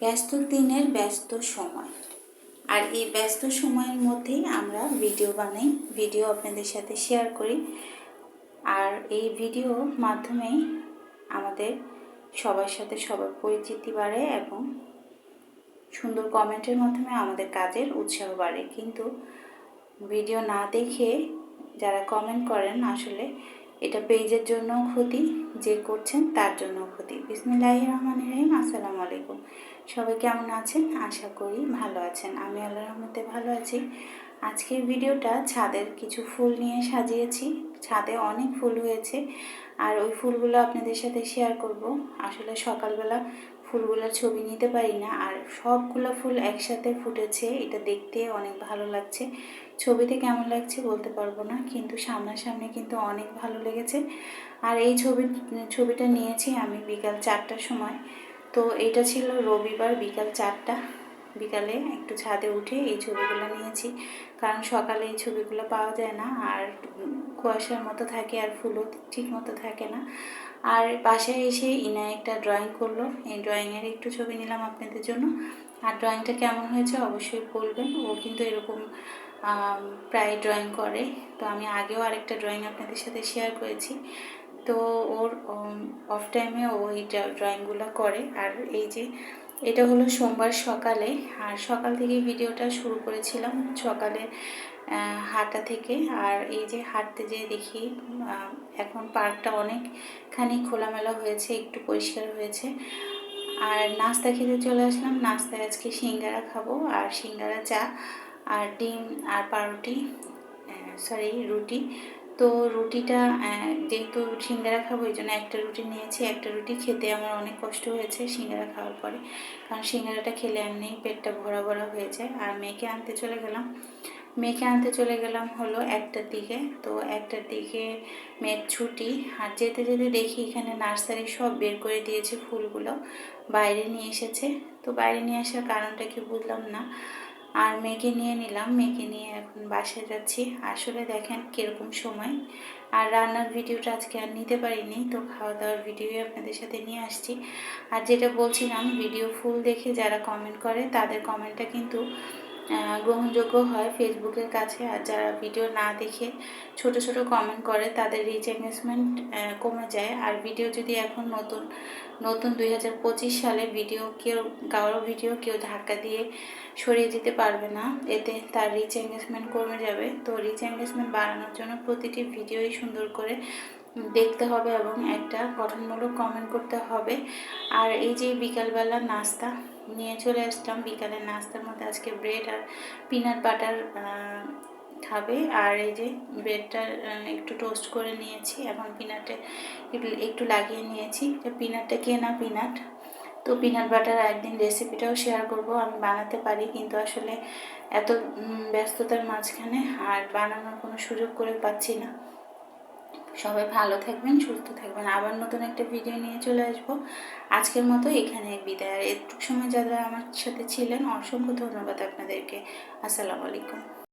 ব্যস্ত দিনের ব্যস্ত সময়। আর এই ব্যস্ত সময়ের মধ্যেই আমরা ভিডিও বানাই, ভিডিও আপনাদের সাথে শেয়ার করি। আর এই ভিডিওর মাধ্যমেই আমাদের সবার সাথে সবার পরিচিতি বাড়ে এবং সুন্দর কমেন্টের মাধ্যমে আমাদের কাজের উৎসাহ বাড়ে। কিন্তু ভিডিও না দেখে যারা কমেন্ট করেন, আসলে এটা পেজের জন্য ক্ষতি, যে করছেন তার জন্য ক্ষতি। বিসমিল্লাহ রহমান রহিম, আসসালামু আলাইকুম। সবাই কেমন আছেন? আশা করি ভালো আছেন। আমি আল্লাহ রহমতে ভালো আছি। আজকের ভিডিওটা ছাদের কিছু ফুল নিয়ে সাজিয়েছি। ছাদে অনেক ফুল হয়েছে। আর ওই ফুলগুলো আপনাদের সাথে শেয়ার করব। আসলে সকালবেলা ফুলগুলোর ছবি নিতে পারি না। আর সবগুলো ফুল একসাথে ফুটেছে। এটা দেখতে অনেক ভালো লাগছে। ছবিতে কেমন লাগছে বলতে পারব না, কিন্তু সামনাসামনি কিন্তু অনেক ভালো লেগেছে। আর এই ছবি, ছবিটা নিয়েছি আমি বিকাল চারটার সময়। তো এটা ছিল রবিবার বিকাল চারটা। বিকালে একটু ছাদে উঠে এই ছবিগুলো নিয়েছি, কারণ সকালে এই ছবিগুলো পাওয়া যায় না, আর কুয়াশার মতো থাকে আর ফুলও ঠিক মতো থাকে না। আর বাসায় এসে ইনা একটা ড্রয়িং করল, এই ড্রয়িংয়ের একটু ছবি নিলাম আপনাদের জন্য। আর ড্রয়িংটা কেমন হয়েছে অবশ্যই বলবেন, ও কিন্তু এরকম প্রায় ড্রয়িং করে। তো আমি আগেও আরেকটা ড্রয়িং আপনাদের সাথে শেয়ার করেছি। তো ওর অফ টাইমে ও এই ড্রয়িংগুলো করে। আর এই যে, এটা হলো সোমবার সকালে। আর সকাল থেকে ভিডিওটা শুরু করেছিলাম সকালে হাঁটা থেকে। আর এই যে হাঁটতে যেয়ে দেখি এখন পার্কটা অনেকখানি খোলামেলা হয়েছে, একটু পরিষ্কার হয়েছে। আর নাস্তা খেতে চলে আসলাম। নাস্তায় আজকে সিঙ্গারা খাব। আর সিঙ্গারা চা আর ডিম আর পাউরুটি সরি রুটি। তো রুটিটা যেহেতু সিঙ্গারা খাব ওই জন্য একটা রুটি নিয়েছি, একটা রুটি খেতে আমার অনেক কষ্ট হয়েছে সিঙ্গারা খাওয়ার পরে। কারণ সিঙ্গারাটা খেলে এমনি পেটটা ভরা ভরা হয়ে যায়। আর মেয়েকে আনতে চলে গেলাম। মেয়েকে আনতে চলে গেলাম হলো একটার দিকে। তো একটার দিকে মেয়ের ছুটি। আর যেতে যেতে দেখি এখানে নার্সারি সব বের করে দিয়েছে ফুলগুলো। বাইরে নিয়ে এসেছে। তো বাইরে নিয়ে আসার কারণটা কি বুঝলাম না। আর মেয়েকে নিয়ে নিলাম। মেয়েকে নিয়ে এখন বাসায় যাচ্ছি। আসলে দেখেন কীরকম সময়। আর রান্নার ভিডিওটা আজকে আর নিতে পারিনি, তো খাওয়া দাওয়ার ভিডিও আপনাদের সাথে নিয়ে আসছি। আর যেটা বলছিলাম, ভিডিও ফুল দেখে যারা কমেন্ট করে, তাদের কমেন্টটা কিন্তু গ্রহণযোগ্য হয় ফেসবুকের কাছে। আর যারা ভিডিও না দেখে ছোট ছোট কমেন্ট করে, তাদের রিচ এঙ্গেজমেন্ট কমে যায়। আর ভিডিও যদি এখন নতুন নতুন দুই হাজার পঁচিশ সালে ভিডিও কেউ কারও ভিডিও কেউ ধাক্কা দিয়ে সরিয়ে দিতে পারবে না, এতে তার রিচ এঙ্গেজমেন্ট কমে যাবে। তো রিচ এঙ্গেজমেন্ট বাড়ানোর জন্য প্রতিটি ভিডিওই সুন্দর করে দেখতে হবে এবং একটা গঠনমূলক কমেন্ট করতে হবে। আর এই যে বিকালবেলা নাস্তা নিয়ে চলে আসলাম। বিকালের নাস্তার মধ্যে আজকে ব্রেড আর পিনাট বাটার খাবে। আর এই যে ব্রেডটা একটু টোস্ট করে নিয়েছি। এখন পিনাটে একটু লাগিয়ে নিয়েছি। পিনাটটা কেনা পিনাট তো পিনাট বাটার একদিন রেসিপিটাও শেয়ার করব। আমি বানাতে পারি, কিন্তু আসলে এত ব্যস্ততার মাঝখানে আর বানানোর কোনো সুযোগ করে পাচ্ছি না। সবাই ভালো থাকবেন, সুস্থ থাকবেন। আবার নতুন একটা ভিডিও নিয়ে চলে আসব। আজকের মতো এখানে বিদায়। আর একটু সময় যারা আমার সাথে ছিলেন, অসংখ্য ধন্যবাদ আপনাদেরকে। আসসালামু আলাইকুম।